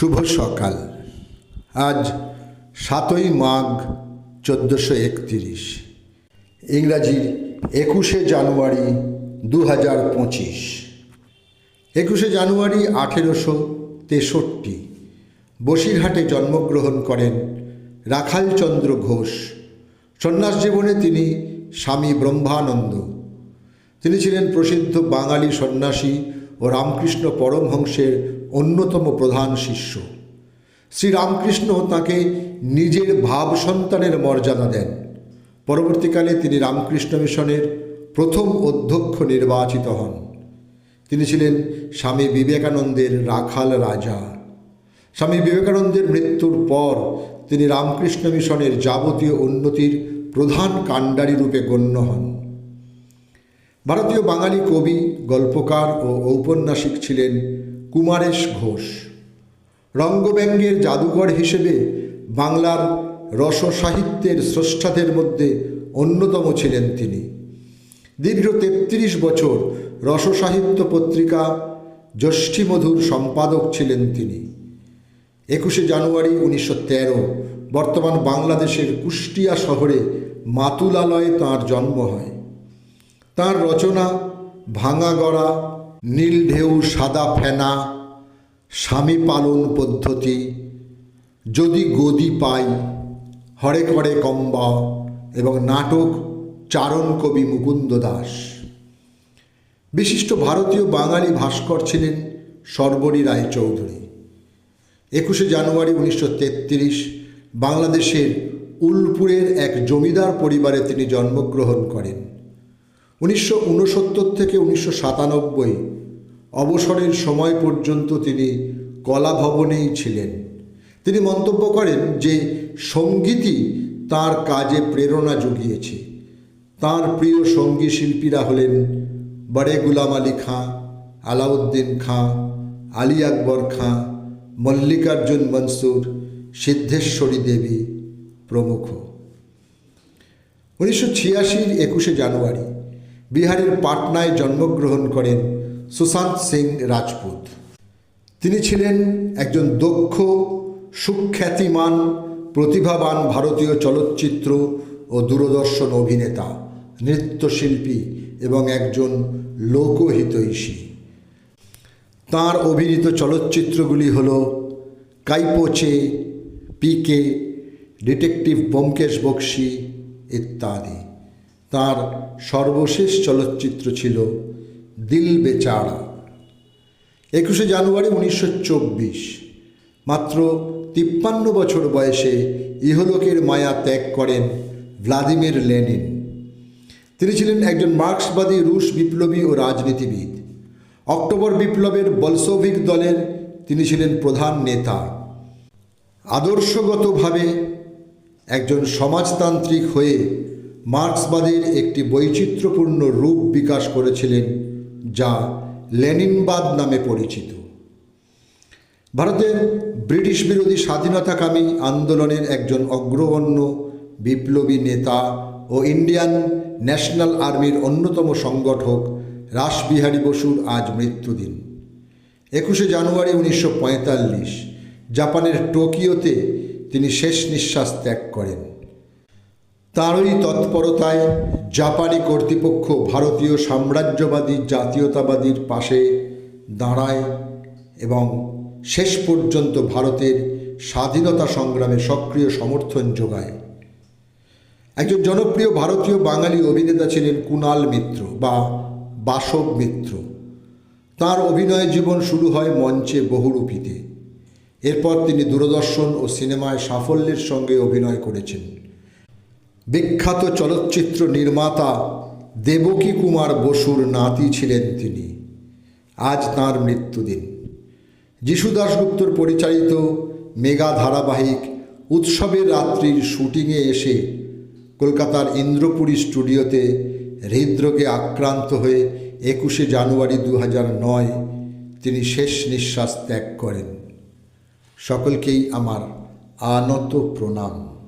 শুভ সকাল। আজ সাতই মাঘ চোদ্দোশো একতিরিশ। ইংরাজির একুশে জানুয়ারি দু হাজার পঁচিশ। একুশে জানুয়ারি আঠেরোশো তেষট্টি। বসিরহাটে জন্মগ্রহণ করেন রাখালচন্দ্র ঘোষ। সন্ন্যাস জীবনে তিনি স্বামী ব্রহ্মানন্দ। তিনি ছিলেন প্রসিদ্ধ বাঙালি সন্ন্যাসী ও রামকৃষ্ণ পরমহংসের অন্যতম প্রধান শিষ্য। শ্রীরামকৃষ্ণ তাকে নিজের ভাব সন্তানের মর্যাদা দেন। পরবর্তীকালে তিনি রামকৃষ্ণ মিশনের প্রথম অধ্যক্ষ নির্বাচিত হন। তিনি ছিলেন স্বামী বিবেকানন্দের রাখাল রাজা। স্বামী বিবেকানন্দের মৃত্যুর পর তিনি রামকৃষ্ণ মিশনের যাবতীয় উন্নতির প্রধান কাণ্ডারী রূপে গণ্য হন। ভারতীয় বাঙালি কবি, গল্পকার ও ঔপন্যাসিক ছিলেন কুমারেশ ঘোষ। রঙ্গব্যঙ্গের জাদুঘর হিসেবে বাংলার রস সাহিত্যের স্রষ্টাদের মধ্যে অন্যতম ছিলেন তিনি। দীর্ঘ তেত্রিশ বছর রসসাহিত্য পত্রিকা জ্যৈষ্ঠীমধুর সম্পাদক ছিলেন তিনি। একুশে জানুয়ারি উনিশশো তেরো, বর্তমান বাংলাদেশের কুষ্টিয়া শহরে মাতুলালয়ে তাঁর জন্ম হয়। তাঁর রচনা ভাঙা গড়া নীল ঢেউ, সাদা ফেনা, স্বামী পালন পদ্ধতি, যদি গদি পাই, হরে করে কম্বা এবং নাটক চারণ কবি মুকুন্দ দাস। বিশিষ্ট ভারতীয় বাঙালি ভাস্কর ছিলেন সর্বরী রায়চৌধুরী। একুশে জানুয়ারি উনিশশো তেত্রিশ, বাংলাদেশের উলপুরের এক জমিদার পরিবারে তিনি জন্মগ্রহণ করেন। উনিশশো উনসত্তর থেকে উনিশশো সাতানব্বই অবসরের সময় পর্যন্ত তিনি কলা ভবনেই ছিলেন। তিনি মন্তব্য করেন যে সঙ্গীতই তার কাজে প্রেরণা জুগিয়েছে। তার প্রিয় সঙ্গী শিল্পীরা হলেন বড়ে গুলাম আলী খাঁ, আলাউদ্দিন খাঁ, আলী আকবর খাঁ, মল্লিকার্জুন মনসুর, সিদ্ধেশ্বরী দেবী প্রমুখ। উনিশশো ছিয়াশির একুশে জানুয়ারি বিহারের পাটনায় জন্মগ্রহণ করেন সুশান্ত সিং রাজপুত। তিনি ছিলেন একজন দক্ষ, সুখ্যাতিমান, প্রতিভাবান ভারতীয় চলচ্চিত্র ও দূরদর্শন অভিনেতা, নৃত্যশিল্পী এবং একজন লোকহিতৈষী। তাঁর অভিনীত চলচ্চিত্রগুলি হল কাইপোচে পিকে ডিটেকটিভ ব্যোমকেশ বক্সি ইত্যাদি। তার সর্বশেষ চলচ্চিত্র ছিল দিল বেচারা। একুশে জানুয়ারি উনিশশো চব্বিশ, মাত্র তিপ্পান্ন বছর বয়সে ইহলোকের মায়া ত্যাগ করেন ভ্লাদিমির লেনিন। তিনি ছিলেন একজন মার্ক্সবাদী রুশ বিপ্লবী ও রাজনীতিবিদ। অক্টোবর বিপ্লবের বলসোভিক দলের তিনি ছিলেন প্রধান নেতা। আদর্শগতভাবে একজন সমাজতান্ত্রিক হয়ে মার্ক্সবাদের একটি বৈচিত্র্যপূর্ণ রূপ বিকাশ করেছিলেন, যা লেনিনবাদ নামে পরিচিত। ভারতের ব্রিটিশ বিরোধী স্বাধীনতাকামী আন্দোলনের একজন অগ্রগণ্য, বিপ্লবী নেতা ও ইন্ডিয়ান ন্যাশনাল আর্মির অন্যতম সংগঠক রাসবিহারী বসুর আজ মৃত্যুদিন। একুশে জানুয়ারি উনিশশো পঁয়তাল্লিশ, জাপানের টোকিওতে তিনি শেষ নিঃশ্বাস ত্যাগ করেন। তাঁরই তৎপরতায় জাপানি কর্তৃপক্ষ ভারতীয় সাম্রাজ্যবাদী জাতীয়তাবাদীর পাশে দাঁড়ায় এবং শেষ পর্যন্ত ভারতের স্বাধীনতা সংগ্রামে সক্রিয় সমর্থন যোগায়। একজন জনপ্রিয় ভারতীয় বাঙালি অভিনেতা ছিলেন কুণাল মিত্র বা বাসব মিত্র। তার অভিনয় জীবন শুরু হয় মঞ্চে বহুরূপীতে। এরপর তিনি দূরদর্শন ও সিনেমায় সাফল্যের সঙ্গে অভিনয় করেছেন। বিখ্যাত চলচ্চিত্র নির্মাতা দেবকী কুমার বসুর নাতি ছিলেন তিনি। আজ তাঁর মৃত্যুদিন। যিশু দাশগুপ্তর পরিচালিত মেগা ধারাবাহিক উৎসবের রাত্রির শুটিংয়ে এসে কলকাতার ইন্দ্রপুরী স্টুডিওতে হৃদরোগে আক্রান্ত হয়ে একুশে জানুয়ারি দু নয় তিনি শেষ নিঃশ্বাস ত্যাগ করেন। সকলকেই আমার আনত প্রণাম।